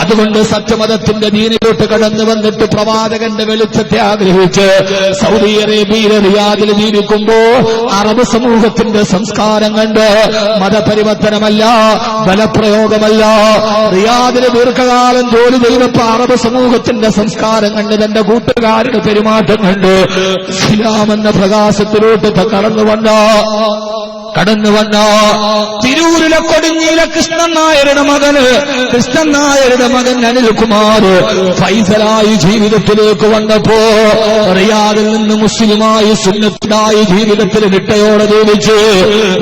അതുകൊണ്ട് സത്യമതത്തിന്റെ ദീനിലോട്ട് കടന്നു വന്നിട്ട് പ്രവാചകന്റെ വെളിച്ചത്തെ ആഗ്രഹിച്ച് സൗദി അറേബ്യയിലെ റിയാദിൽ ജീവിക്കുമ്പോ അറബ് സമൂഹത്തിന്റെ സംസ്കാരം കണ്ട് മതപരിവർത്തനമല്ല ബലപ്രയോഗമല്ല. റിയാദിൽ ദീർഘകാലം ജോലി ചെയ്തപ്പോ അറബ് സമൂഹത്തിന്റെ സംസ്കാരം കണ്ട് തന്റെ കൂട്ടുകാരുടെ പെരുമാറ്റം കണ്ട് ഇസ്ലാമെന്ന പ്രകാശത്തിലോട്ട് കടന്നു വന്ന കടന്നു വന്ന? തിരൂരിലെ കൊടുങ്ങിയിലെ കൃഷ്ണൻ നായരുടെ മകന് കൃഷ്ണൻ നായരുടെ മകൻ അനിൽകുമാർ ഫൈസലായി ജീവിതത്തിലേക്ക് വന്നപ്പോ റിയാദിൽ നിന്ന് മുസ്ലിമായി സുന്നത്തിനായി ജീവിതത്തിൽ നിട്ടയോടെ ജീവിച്ച്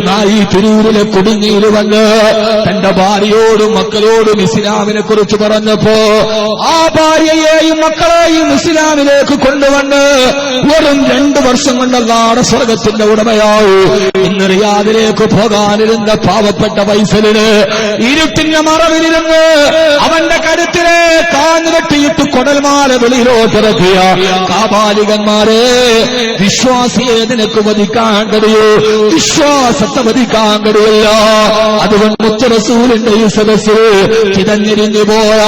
നായി തിരൂരിലെ കുടുങ്ങിയിൽ വന്ന് തന്റെ ഭാര്യയോടും മക്കളോടും ഇസ്ലാമിനെ കുറിച്ച് പറഞ്ഞപ്പോ ആ ഭാര്യയെയും മക്കളെയും ഇസ്ലാമിലേക്ക് കൊണ്ടുവന്ന് വെറും രണ്ടു വർഷം കൊണ്ടല്ലാടെ സ്വർഗത്തിന്റെ ഉടമയാവൂ ഇന്ന് റിയാദിലേക്ക് പോകാനിരുന്ന പാവപ്പെട്ട വൈസലിന് ഇരുട്ടിന്റെ മറവിലിരുന്ന് അവന്റെ വെട്ടിയിട്ട് കൊടൽമാല വെളിയിലോട്ടിറക്കിയ കാപാലികന്മാരെ വിശ്വാസിയെ നിനക്ക് വധിക്കാൻ കഴിയൂ വിശ്വാസത്തെ വധിക്കാൻ കഴിയില്ല അതുകൊണ്ട് മുത്തറസൂലിന്റെ ഈ സദസ് ചിതഞ്ഞിരിഞ്ഞു പോയ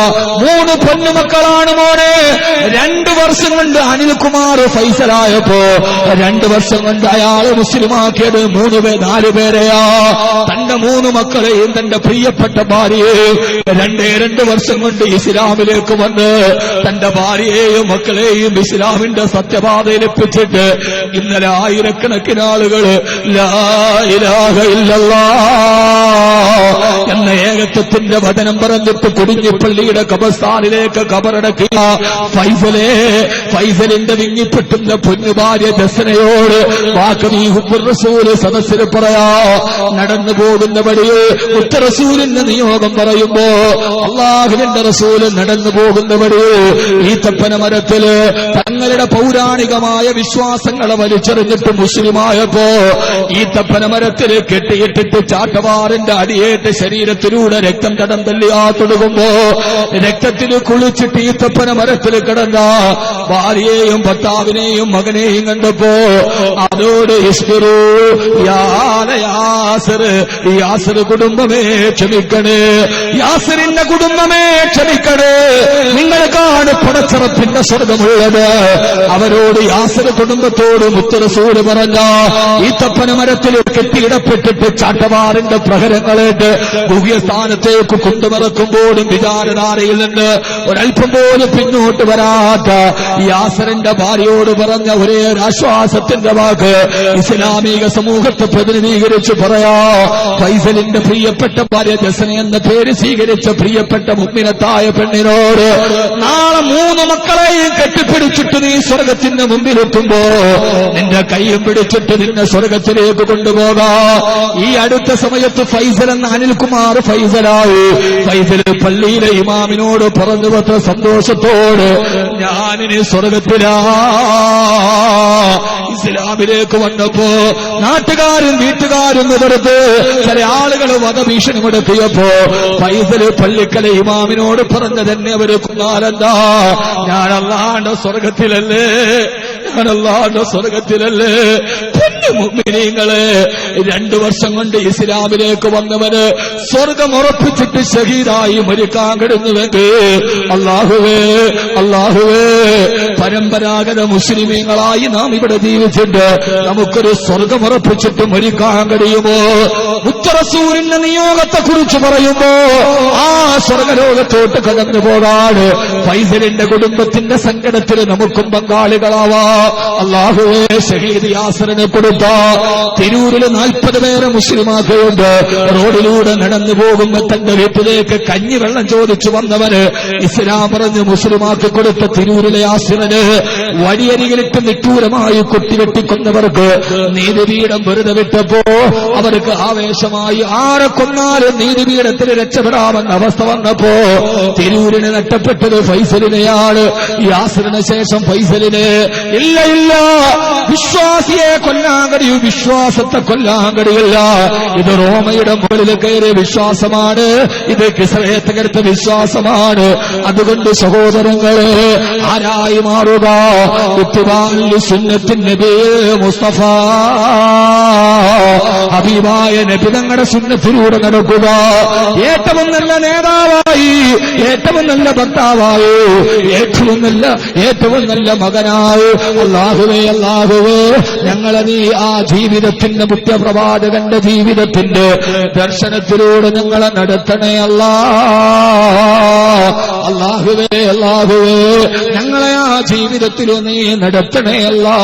മൂന്ന് പൊന്നുമക്കളാണ് മോനെ. രണ്ടു വർഷം കൊണ്ട് അനിൽകുമാർ ഫൈസലായപ്പോ രണ്ടു വർഷം കൊണ്ട് അയാളെ മുസ്ലിമാക്കിയത് മൂന്ന് പേ നാല് പേരെയാ. തന്റെ മൂന്ന് മക്കളെയും തന്റെ പ്രിയപ്പെട്ട ഭാര്യയെ രണ്ടേ രണ്ട് വർഷം കൊണ്ട് ഇസ്ലാമിലേക്ക് വന്ന് തന്റെ ഭാര്യയെയും മക്കളെയും ഇസ്ലാമിന്റെ സത്യപാതയിലെപ്പിച്ചിട്ട് ഇന്നലെ ആയിരക്കണക്കിന് ആളുകൾ ലാ ഇലാഹ എന്ന ഏകത്വത്തിന്റെ വചനം പറഞ്ഞിട്ട് കുടിഞ്ഞിപ്പള്ളിയുടെ കബസ്ഥാനിലേക്ക് കബറടക്കുക. ഫൈസലെ ഫൈസലിന്റെ വിങ്ങിപ്പെട്ടുന്ന പൊന്നുഭാര്യ ദസനയോട് വാക്കനീ റസൂൽ സദസ്സിൽ പറയാ. നടന്നു പോകുന്ന വഴിയെ ഉത്തറസൂലിന്റെ നിയോഗം പറയുമ്പോ അള്ളാഹുവിന്റെ റസൂൽ നടന്നു പോകുന്ന വഴിയെ ഈ തപ്പന മരത്തിൽ തങ്ങളുടെ പൗരാണികമായ വിശ്വാസങ്ങളെ വലിച്ചെറിഞ്ഞിട്ട് മുസ്ലിമായപ്പോ ഈ തപ്പന മരത്തിൽ കെട്ടിയിട്ടിട്ട് ചാട്ടവാറിന്റെ അടിയേറ്റ് ശരീരത്തിലൂടെ രക്തം കടം തല്ലിയാ തൊടുകുമ്പോ രക്തത്തിൽ കുളിച്ചിട്ട് തീത്തപ്പന തപ്പന മരത്തിൽ കിടന്ന ഭാര്യയെയും ഭർത്താവിനെയും മകനെയും കണ്ടപ്പോ അതോട് ഇഷ്കരൂ യാസർ കുടുംബമേ ക്ഷമിക്കണേ. യാസറിന്റെ കുടുംബമേ ക്ഷമിക്കണേ. പടച്ചറപ്പിന്റെ സ്വർഗമുള്ളത്. അവരോട് യാസര കുടുംബത്തോട് മുത്തറസൂര് പറഞ്ഞ ഈ തപ്പന മരത്തിൽ കെട്ടിയിടപ്പെട്ടിട്ട് ചാട്ടവാറിന്റെ പ്രഹരങ്ങളേറ്റ് ഗുഹ്യസ്ഥാനത്തേക്ക് കൊണ്ടുമറക്കുമ്പോഴും വിചാരധാരയിൽ നിന്ന് ഒരൽപ്പം പോലും പിന്നോട്ട് വരാത്ത യാസറിന്റെ ഭാര്യയോട് പറഞ്ഞ ഒരേ ആശ്വാസത്തിന്റെ വാക്ക് ഇസ്ലാമിക സമൂഹത്തെ പ്രതിനിധീകരിച്ച് പറയാ ഫൈസലിന്റെ പ്രിയപ്പെട്ട ഭാര്യ ജസന എന്ന പേര് സ്വീകരിച്ച പ്രിയപ്പെട്ട മുമ്പിനത്തായ പെണ്ണിനോട് നാളെ മൂന്ന് മക്കളെയും കെട്ടിപ്പിടിച്ചിട്ട് നീ സ്വർഗത്തിന്റെ മുമ്പിലെത്തുമ്പോ നിന്റെ കൈയും പിടിച്ചിട്ട് നിന്നെ സ്വർഗത്തിലേക്ക് കൊണ്ടുപോകാ. ഈ അടുത്ത സമയത്ത് ഫൈസൽ എന്ന അനിൽകുമാർ ഫൈസലായി. ഫൈസൽ പള്ളിയിലെ ഇമാമിനോട് പറഞ്ഞു പത്ര സന്തോഷത്തോട് ഞാനിനി സ്വർഗത്തിലാ. ഇസ്ലാമിലേക്ക് വന്നപ്പോ നാട്ടുകാരും വീട്ടുകാരും എതിർത്ത് ചില ആളുകൾ വധഭീഷണി മുടക്കിയപ്പോ ഫൈസൽ പള്ളിക്കല ഇമാമിനോട് പറഞ്ഞു തന്നെ അവർ കുന്നാലെന്താ ഞാൻ അല്ലാണ്ട് സ്വർഗത്തിലല്ലേ ഞാൻ അല്ലാണ്ട് സ്വർഗത്തിലല്ലേ രണ്ടു വർഷം കൊണ്ട് ഇസ്ലാമിലേക്ക് വന്നവന് സ്വർഗം ഉറപ്പിച്ചിട്ട് ഷഹീദായി മരിക്കാൻ കിടന്നുവെങ്കിൽ അള്ളാഹുവേ അള്ളാഹുവേ പരമ്പരാഗത മുസ്ലിമീങ്ങളായി നാം ഇവിടെ ജീവിച്ചിട്ട് നമുക്കൊരു സ്വർഗം ഉറപ്പിച്ചിട്ട് മരിക്കാൻ കഴിയുമോ? ഉത്തരസൂരിന്റെ നിയോഗത്തെ കുറിച്ച് പറയുമ്പോ ആ സ്വർഗലോകത്തോട്ട് കടന്നു പോകാണ് ഫൈസലിന്റെ കുടുംബത്തിന്റെ സങ്കടത്തിൽ നമുക്കും പങ്കാളികളാവാ. അള്ളാഹുവേ ഷഹീദ് യാസറിനെ കൊടുത്ത തിരൂരിൽ നാൽപ്പത് പേരെ മുസ്ലിമാക്കുകയുണ്ട് റോഡിലൂടെ നടന്നു പോകുമ്പോ തന്റെ വീട്ടിലേക്ക് കഞ്ഞിവെള്ളം ചോദിച്ചു വന്നവന് ഇസ്ലാം പറഞ്ഞ് മുസ്ലിമാക്കി കൊടുത്ത തിരൂരിലെ ആസിറന് വഴിയരികിലിട്ട് നിട്ടൂരമായി കൊട്ടിവെട്ടിക്കൊന്നവർക്ക് നീതിപീഠം വെറുതെ വിട്ടപ്പോ അവർക്ക് ആവേശമായി ആരെ കൊന്നാലും നീതിപീഠത്തിൽ രക്ഷപ്പെടാമെന്ന അവസ്ഥ വന്നപ്പോ തിരൂരിന് നഷ്ടപ്പെട്ടത് ഫൈസലിനെയാണ്. യാസിറിന് ശേഷം ഫൈസലിന് ഇല്ല ഇല്ല. വിശ്വാസിയെ കൊല്ല കഴിയൂ വിശ്വാസത്തെ കൊല്ലാങ്കടിയല്ല. ഇത് റോമയുടെ മുകളിൽ കയറിയ വിശ്വാസമാണ്. ഇത് കിസ്രയെ തകർത്ത വിശ്വാസമാണ്. അതുകൊണ്ട് സഹോദരങ്ങളെ ആരായി മാറുക? മുസ്തഫ. ഹബീബായ നബി തങ്ങളുടെ സുന്നത്തിലൂടെ നടക്കുക. ഏറ്റവും നല്ല നേതാവായി ഏറ്റവും നല്ല ഭർത്താവായി ഏറ്റവും നല്ല ഏറ്റവും നല്ല മകനായി. അല്ലാഹുവേ അല്ലാഹുവേ ഞങ്ങളെ നീ ആ ജീവിതത്തിന്റെ മുഖ്യപ്രവാചകന്റെ ജീവിതത്തിന്റെ ദർശനത്തിലൂടെ ഞങ്ങളെ നടത്തണേ അല്ല. അള്ളാഹുവേ അള്ളാഹുവേ ഞങ്ങളെ ആ ജീവിതത്തിലൂ നീ നടത്തണേ അല്ലാ.